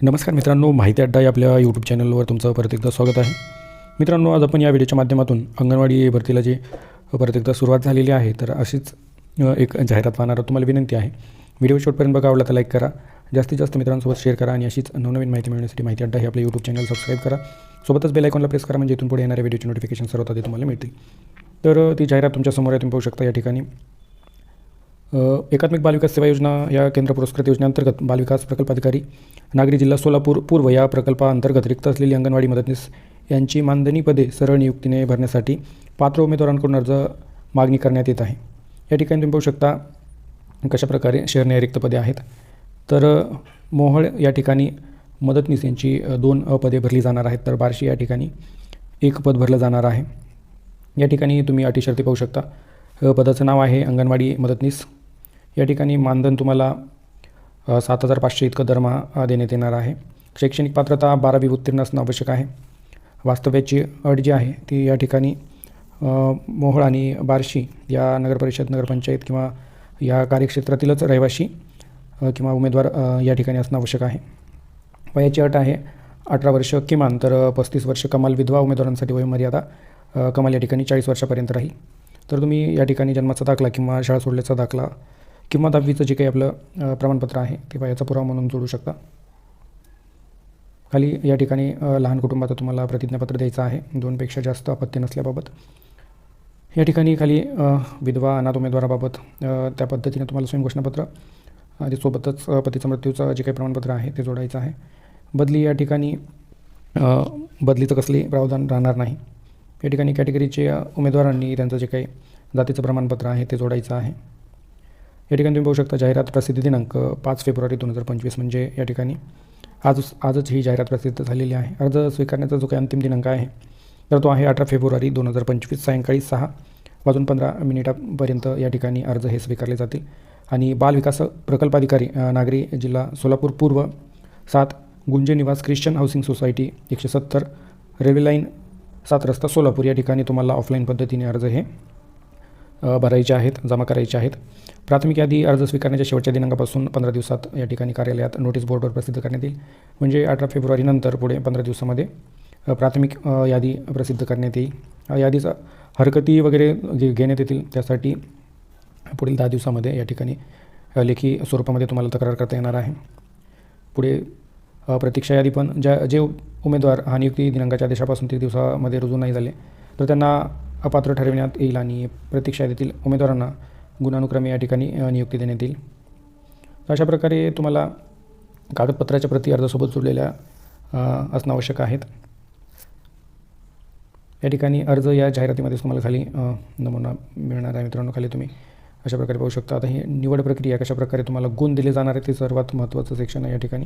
नमस्कार मित्रांनो माहिती अड्डा या आपल्या यूट्यूब चॅनलवर तुमचं परत एकदा स्वागत आहे. मित्रांनो आज आपण या व्हिडिओच्या माध्यमातून अंगणवाडी भरतीला जी परत एकदा सुरुवात झालेली आहे तर अशीच एक जाहिरात पाहणार तुम्हाला विनंती आहे व्हिडिओ शेवटपर्यंत बघा आवडला तर लाईक करा. जास्तीत जास्त मित्रांसोबत शेअर करा आणि अशीच नवनवीन माहिती मिळण्यासाठी माहिती अड्डा हे आपलं यूट्यूब चॅनल सबस्क्राईब करा. सोबतच बेल आयकॉनला प्रेस करा म्हणजे इथून पुढे येणाऱ्या व्हिडिओचे नोटिफिकेशन सर्व ते तुम्हाला मिळतील. तर ती जाहिरात तुमच्यासमोर आहे तुम्ही पाहू शकता या ठिकाणी. एकात्मिक बालविकास सेवा योजना या केंद्र पुरस्कृत योजनेअंतर्गत बालविकास प्रकल्प अधिकारी नागरी जिल्हा सोलापूर पूर्व या प्रकल्पाअंतर्गत रिक्त असलेली अंगणवाडी मदतनीस यांची मानधनी पदे सरळ नियुक्तीने भरण्यासाठी पात्र उमेदवारांकडून अर्ज मागणी करण्यात येत आहे. या ठिकाणी तुम्ही पाहू शकता कशाप्रकारे शहरने रिक्त पदे आहेत. तर मोहळ या ठिकाणी मदतनीस यांची दोन पदे भरली जाणार आहेत. तर बार्शी या ठिकाणी एक पद भरलं जाणार आहे. या ठिकाणी तुम्ही अटी शर्ती पाहू शकता. पदाचं नाव आहे अंगणवाडी मदतनीस. या ठिकाणी मानधन तुम्हाला सात हजार पाचशे इतकं दरमहा देण्यात येणार आहे. शैक्षणिक पात्रता बारावी उत्तीर्ण असणं आवश्यक आहे. वास्तव्याची अट जी आहे ती या ठिकाणी मोहळ मोहोळ आणि बार्शी या नगरपरिषद नगरपंचायत किंवा या कार्यक्षेत्रातीलच रहिवाशी किंवा उमेदवार या ठिकाणी असणं आवश्यक आहे. वयाची अट आहे अठरा वर्ष किमान तर पस्तीस वर्ष कमाल विधवा उमेदवारांसाठी वयोमर्यादा कमाल या ठिकाणी चाळीस वर्षापर्यंत राहील. तर तुम्ही या ठिकाणी जन्माचा दाखला किंवा शाळा सोडल्याचा दाखला किंवा दहावीचं जे काही आपलं प्रमाणपत्र आहे किंवा याचा पुरावा म्हणून जोडू शकता. खाली या ठिकाणी लहान कुटुंबाचं तुम्हाला प्रतिज्ञापत्र द्यायचं आहे. दोनपेक्षा जास्त अपत्य नसल्याबाबत. या ठिकाणी खाली विधवा अनाथ उमेदवाराबाबत त्या पद्धतीने तुम्हाला स्वयंघोषणापत्र आणि सोबतच पतीचा मृत्यूचं जे काही प्रमाणपत्र आहे ते जोडायचं आहे. बदली या ठिकाणी बदलीचं कसली प्रावधान राहणार नाही. या ठिकाणी कॅटेगरीचे उमेदवारांनी त्यांचं जे काही जातीचं प्रमाणपत्र आहे ते जोडायचं आहे. या ठिकाणी तुम्ही पाहू शकता जाहिरात प्रसिद्धी दिनांक पाच फेब्रुवारी दोन हजार पंचवीस म्हणजे या ठिकाणी आज आजच ही जाहिरात प्रसिद्ध झालेली आहे. अर्ज स्वीकारण्याचा जो काही अंतिम दिनांक आहे तर तो आहे अठरा फेब्रुवारी दोन हजार पंचवीस सायंकाळी सहा वाजून पंधरा मिनिटापर्यंत या ठिकाणी अर्ज हे स्वीकारले जातील. आणि बालविकास प्रकल्पाधिकारी नागरी जिल्हा सोलापूर पूर्व सात गुंजे निवास ख्रिश्चन हाऊसिंग सोसायटी एकशे सत्तर रेल्वे लाईन सात रस्ता सोलापूर या ठिकाणी तुम्हाला ऑफलाईन पद्धतीने अर्ज हे भरायचे आहेत जमा करायचे आहेत. प्राथमिक यादी अर्ज स्वीकारण्याच्या शेवटच्या दिनांकापासून पंधरा दिवसात या ठिकाणी कार्यालयात नोटीस बोर्डवर प्रसिद्ध करण्यात येईल. म्हणजे अठरा फेब्रुवारीनंतर पुढे पंधरा दिवसामध्ये प्राथमिक यादी प्रसिद्ध करण्यात येईल. यादीचा हरकती वगैरे घे घेण्यात येतील त्यासाठी पुढील दहा दिवसामध्ये या ठिकाणी लेखी स्वरूपामध्ये तुम्हाला तक्रार करता येणार आहे. पुढे प्रतीक्षा यादी पण ज्या जे उमेदवार हा नियुक्ती दिनांकाच्या आदेशापासून तीन दिवसामध्ये रुजू नाही झाले तर त्यांना अपात्र ठरविण्यात येईल आणि प्रतीक्षा यादीतील उमेदवारांना गुणानुक्रमे या ठिकाणी नियुक्ती देण्यात येईल. तर अशा प्रकारे तुम्हाला कागदपत्राच्या प्रती अर्जासोबत जोडलेल्या असणं आवश्यक आहेत. या ठिकाणी अर्ज या जाहिरातीमध्येच तुम्हाला खाली नमुना मिळणार आहे मित्रांनो खाली तुम्ही अशा प्रकारे पाहू शकता. आता ही निवड प्रक्रिया कशा प्रकारे तुम्हाला गुण दिले जाणार आहे ते सर्वात महत्त्वाचं सेक्शन आहे. या ठिकाणी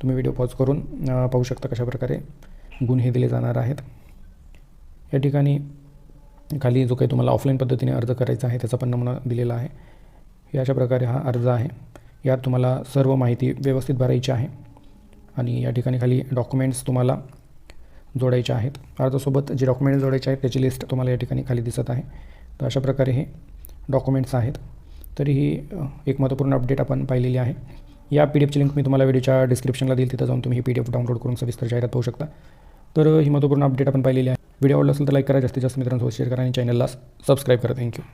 तुम्ही व्हिडिओ पॉज करून पाहू शकता कशा प्रकारे गुण हे दिले जाणार आहेत. या ठिकाणी खाली जो काही तुम्हाला ऑफलाईन पद्धतीने अर्ज करायचा आहे त्याचा पण नमुना दिलेला आहे. हे अशा प्रकारे हा अर्ज आहे. यात तुम्हाला सर्व माहिती व्यवस्थित भरायची आहे. आणि या ठिकाणी खाली डॉक्युमेंट्स तुम्हाला जोडायचे आहेत. अर्जासोबत जे डॉक्युमेंट्स जोडायचे आहेत त्याची लिस्ट तुम्हाला या ठिकाणी खाली दिसत आहे. तर अशा प्रकारे हे डॉक्युमेंट्स आहेत. तरी ही एक महत्त्वपूर्ण अपडेट आपण पाहिलेली आहे. या पी डी एफची लिंक मी तुम्हाला व्हिडिओच्या डिस्क्रिप्शनला देईल. तिथं जाऊन तुम्ही ही पी डी एफ डाउनलोड करून सविस्तर जाहिरात पाहू शकता. तर ही महत्त्वपूर्ण अपडेट आपण पाहिलेली आहे. व्हिडिओ आवडला असेल तर लाईक करा जास्तीत जास्त मित्रांसोबत शेअर करा आणि चॅनलला सबस्क्राईब करा. थँक्यू